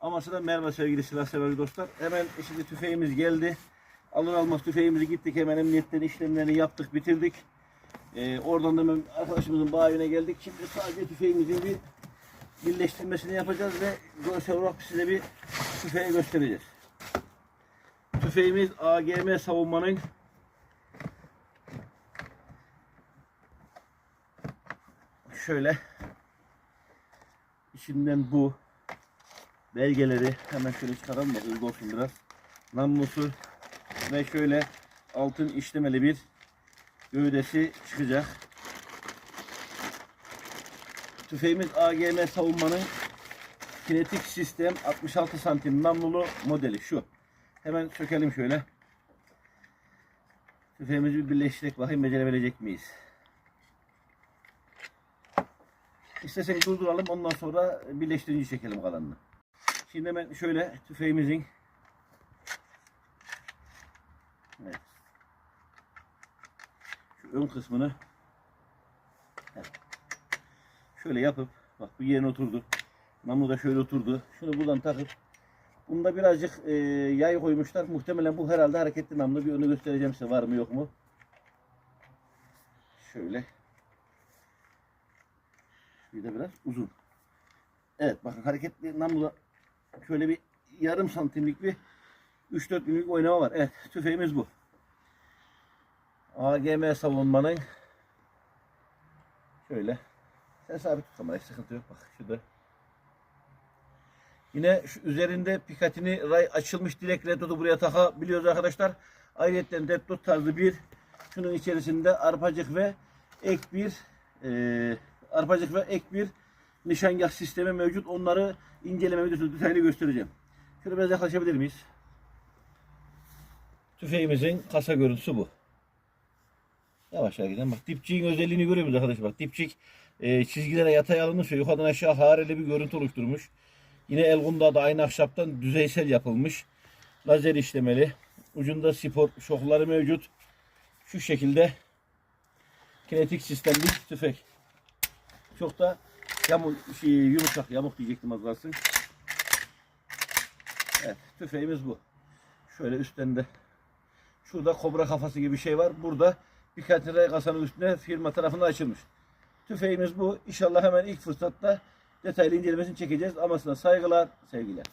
Amasına merhaba sevgili silah sever dostlar. Hemen şimdi tüfeğimiz geldi. Alır almaz tüfeğimizi gittik hemen emniyetten işlemlerini yaptık bitirdik. Ee, oradan da arkadaşımızın bayine geldik. Şimdi sadece tüfeğimizin bir birleştirmesini yapacağız ve görsel olarak size bir tüfeği göstereceğiz. Tüfeğimiz AGM savunmanın şöyle içinden bu belgeleri hemen şöyle çıkaralım da hızlı olsun biraz. Namlusu ve şöyle altın işlemeli bir gövdesi çıkacak. Tüfeğimiz AGM savunmanın kinetik sistem 66 santim namlulu modeli şu. Hemen sökelim şöyle. Tüfeğimizi bir birleştirerek bakayım becerebilecek miyiz? İsterseniz durduralım ondan sonra birleştirince çekelim kalanını. Şimdi hemen şöyle tüfeğimizin evet. şu ön kısmını şöyle yapıp bak bu yerine oturdu. Namlu da şöyle oturdu. Şunu buradan takıp bunda birazcık e, yay koymuşlar. Muhtemelen bu herhalde hareketli namlu. Bir onu göstereceğim size var mı yok mu. Şöyle. Bir de biraz uzun. Evet bakın hareketli namluda şöyle bir yarım santimlik bir 3-4 milimlik oynama var. Evet tüfeğimiz bu. AGM savunmanın şöyle sen sabit tut kamerayı sıkıntı yok bak şurada. Yine şu üzerinde pikatini ray açılmış direkt redotu buraya takabiliyoruz arkadaşlar. Ayrıca dead dot tarzı bir şunun içerisinde arpacık ve ek bir e, arpacık ve ek bir nişangah sistemi mevcut. Onları inceleme videosu detaylı göstereceğim. Şöyle biraz yaklaşabilir miyiz? Tüfeğimizin kasa görüntüsü bu. Yavaş yavaş gidelim. Bak dipçiğin özelliğini görüyor musunuz arkadaşlar? Bak dipçik e, çizgilere yatay alınmış yukarıdan aşağı hareli bir görüntü oluşturmuş. Yine Elgunda da aynı ahşaptan düzeysel yapılmış. Lazer işlemeli. Ucunda spor şokları mevcut. Şu şekilde kinetik sistemli tüfek. Çok da yamuk, şey, yumuşak yamuk diyecektim az kalsın. Evet tüfeğimiz bu. Şöyle üstten de şurada kobra kafası gibi bir şey var. Burada birkaç liraya kasanın üstüne firma tarafından açılmış. Tüfeğimiz bu. İnşallah hemen ilk fırsatta detaylı incelemesini çekeceğiz. Amasına saygılar, sevgiler.